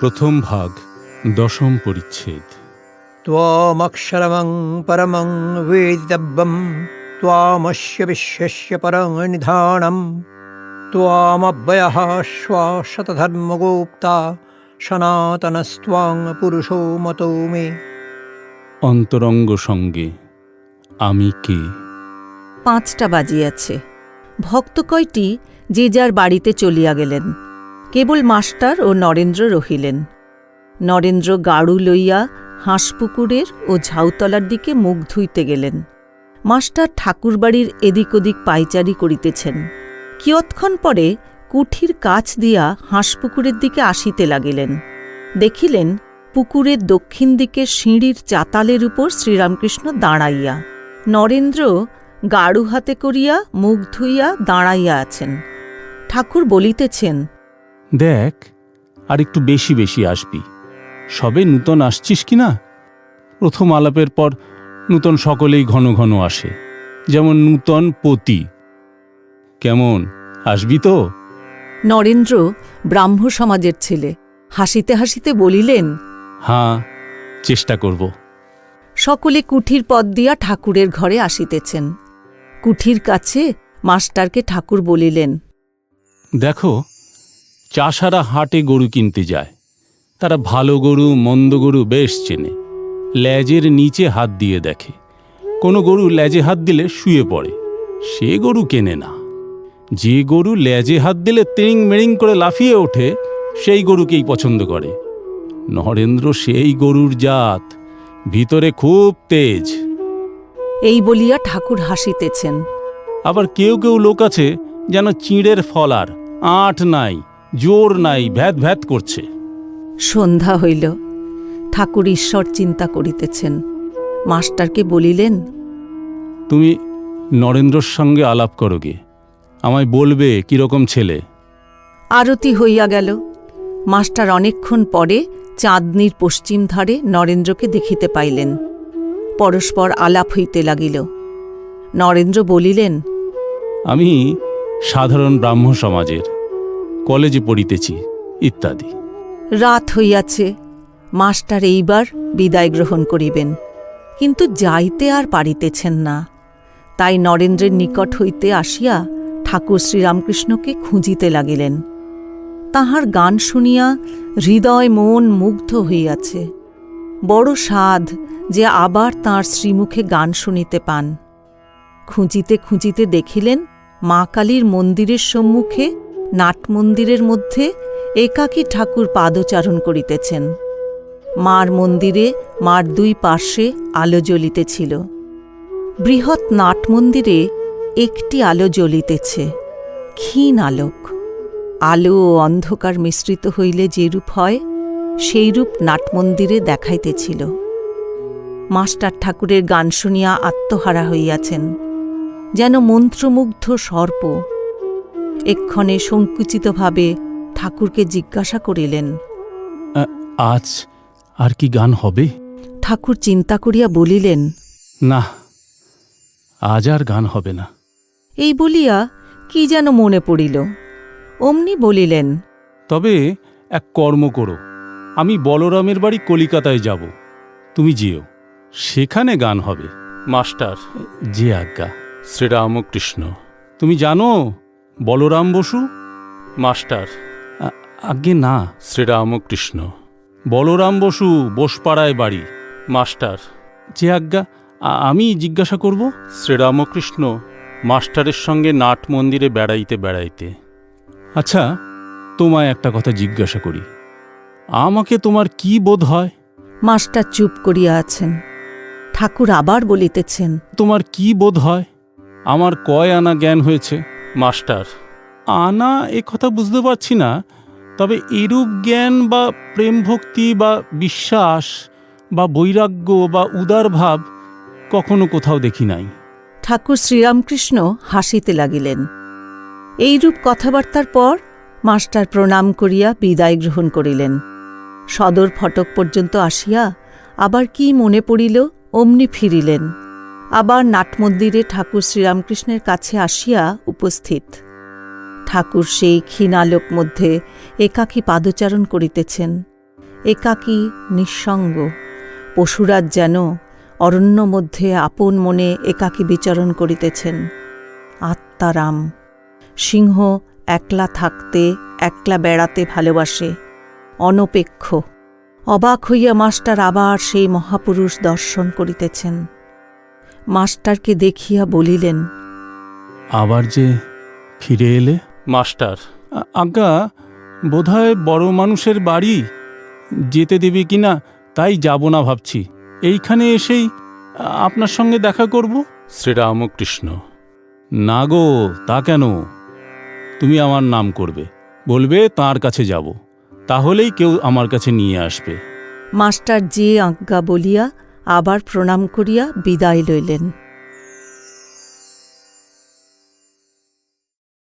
প্রথম ভাগ দশম পরিচ্ছেদ। ত্বমক্ষরমং পরমং বেদিতব্যম ত্বমস্য বিশ্বস্য পরং নিধানম। ত্বমব্যয়ः শ্বাসতধর্মগোপ্তা সনাতনস্ত্বং পুরুষো মতো মে। অন্তরঙ্গ সঙ্গে আমি কে? পাঁচটা বাজিয়াছে। ভক্ত কয়টি যে যার বাড়িতে চলিয়া গেলেন? কেবল মাস্টার ও নরেন্দ্র রহিলেন। নরেন্দ্র গাড়ু লইয়া হাঁসপুকুরের ও ঝাউতলার দিকে মুখ ধুইতে গেলেন। মাস্টার ঠাকুরবাড়ির এদিক ওদিক পাইচারি করিতেছেন। কিয়ৎক্ষণ পরে কুঠির কাছ দিয়া হাঁসপুকুরের দিকে আসিতে লাগিলেন। দেখিলেন পুকুরের দক্ষিণ দিকে সিঁড়ির চাতালের উপর শ্রীরামকৃষ্ণ দাঁড়াইয়া। নরেন্দ্র গাড়ু হাতে করিয়া মুখ ধুইয়া দাঁড়াইয়া আছেন। ঠাকুর বলিতেছেন দেখ আর একটু বেশি বেশি আসবি। সবে নূতন আসছিস কি না? প্রথম আলাপের পর নূতন সকলেই ঘন ঘন আসে যেমন নূতন পতি। কেমন আসবি তো? নরেন্দ্র ব্রাহ্ম সমাজের ছেলে হাসিতে হাসিতে বলিলেন হ্যাঁ চেষ্টা করব। সকলে কুঠির পদ দিয়া ঠাকুরের ঘরে আসিতেছেন। কুঠির কাছে মাস্টারকে ঠাকুর বলিলেন দেখো চাষারা হাটে গরু কিনতে যায়। তারা ভালো গরু মন্দ গরু বেশ চেনে। ল্যাজের নিচে হাত দিয়ে দেখে। কোনো গরু ল্যাজে হাত দিলে শুয়ে পড়ে। সে গরু কেনে না। যে গরু ল্যাজে হাত দিলে তিরিং মেরিং করে লাফিয়ে ওঠে সেই গরুকেই পছন্দ করে। নরেন্দ্র সেই গরুর জাত। ভিতরে খুব তেজ। এই বলিয়া ঠাকুর হাসিতেছেন। আবার কেউ কেউ লোক আছে যেন চিঁড়ের ফলার আট নাই। জোর নাই ভ্যাত ভ্যাত করছে। সন্ধ্যা হইল। ঠাকুর ঈশ্বর চিন্তা করিতেছেন। মাস্টারকে বলিলেন তুমি নরেন্দ্রর সঙ্গে আলাপ করো গে। আমায় বলবে কীরকম ছেলে? আরতি হইয়া গেল। মাস্টার অনেকক্ষণ পরে চাঁদনির পশ্চিম ধারে নরেন্দ্রকে দেখিতে পাইলেন। পরস্পর আলাপ হইতে লাগিল। নরেন্দ্র বলিলেন আমি সাধারণ ব্রাহ্ম সমাজের কলেজে পড়িতেছি, ইত্যাদি। রাত হইয়াছে, মাস্টার এইবার বিদায় গ্রহণ করিবেন। কিন্তু যাইতে আর পারিতেছেন না। তাই নরেন্দ্রের নিকট হইতে আসিয়া ঠাকুর শ্রীরামকৃষ্ণকে খুঁজিতে লাগিলেন। তাহার গান শুনিয়া হৃদয় মন মুগ্ধ হইয়াছে। বড় সাধ যে আবার তাঁর শ্রীমুখে গান শুনিতে পান। খুঁজিতে খুঁজিতে দেখিলেন মা কালীর মন্দিরের সম্মুখে নাটমন্দিরের মধ্যে একাকী ঠাকুর পাদচারণ করিতেছেন। মার মন্দিরে মার দুই পার্শ্বে আলো জ্বলিতেছিল। বৃহৎ নাটমন্দিরে একটি আলো জ্বলিতেছে, ক্ষীণ আলোক। আলো ও অন্ধকার মিশ্রিত হইলে যেরূপ হয়, সেইরূপ নাটমন্দিরে দেখাইতেছিল। মাস্টার ঠাকুরের গান শুনিয়া আত্মহারা হইয়াছেন, যেন মন্ত্রমুগ্ধ সর্প এক্ষণে সংকুচিতভাবে ঠাকুরকে জিজ্ঞাসা করিলেন আজ আর কি গান হবে? ঠাকুর চিন্তা করিয়া বলিলেন না আজ আর গান হবে না। এই বলিয়া কি যেন মনে পড়িল। অমনি বলিলেন তবে এক কর্ম করো আমি বলরামের বাড়ি কলিকাতায় যাব তুমি যেও সেখানে গান হবে। মাস্টার যে আজ্ঞা। শ্রীরামকৃষ্ণ। তুমি জানো বলরাম বসু? মাস্টার। আজ্ঞে না। শ্রীরামকৃষ্ণ। বলরাম বসু বোসপাড়ায় বাড়ি। মাস্টার। যে আজ্ঞা আমি জিজ্ঞাসা করব? শ্রীরামকৃষ্ণ মাস্টারের সঙ্গে নাট মন্দিরে বেড়াইতে বেড়াইতে। আচ্ছা তোমায় একটা কথা জিজ্ঞাসা করি। আমাকে তোমার কি বোধ হয়? মাস্টার চুপ করিয়া আছেন। ঠাকুর আবার বলিতেছেন তোমার কি বোধ হয়? আমার কয় আনা জ্ঞান হয়েছে? মাস্টার। আনা এ কথা বুঝতে পারছি না তবে এরূপ জ্ঞান বা প্রেম ভক্তি বা বিশ্বাস বা বৈরাগ্য বা উদার ভাব কখনো কোথাও দেখি নাই। ঠাকুর শ্রীরামকৃষ্ণ হাসিতে লাগিলেন। এইরূপ কথাবার্তার পর মাস্টার প্রণাম করিয়া বিদায় গ্রহণ করিলেন। সদর ফটক পর্যন্ত আসিয়া আবার কি মনে পড়িল অমনি ফিরিলেন। আবার নাটমন্দিরে ঠাকুর শ্রীরামকৃষ্ণের কাছে আসিয়া উপস্থিত। ঠাকুর সেই ক্ষীণালোক মধ্যে একাকী পাদচারণ করিতেছেন। একাকী, নিঃসঙ্গ। পশুরাজ যেন অরণ্য মধ্যে আপন মনে একাকী বিচরণ করিতেছেন। আত্মারাম। সিংহ একলা থাকতে, একলা বেড়াতে ভালোবাসে। অনপেক্ষ। অবাক হইয়া মাস্টার আবার সেই মহাপুরুষ দর্শন করিতেছেন। মাস্টারকে দেখিয়া বলিলেন আবার যে ফিরে এলে? মাস্টার। আ- আজ্ঞা বোধহয় বড় মানুষের বাড়ি। যেতে দেবে কি না তাই যাব না ভাবছি। এইখানে এসেই আ, আপনার সঙ্গে দেখা করব? শ্রীরামকৃষ্ণ। না গো তা কেন? তুমি আমার নাম করবে। বলবে তার কাছে যাব। তাহলেই কেউ আমার কাছে নিয়ে আসবে। মাস্টার যে আজ্ঞা বলিয়া আবার প্রণাম করিয়া বিদায় লইলেন।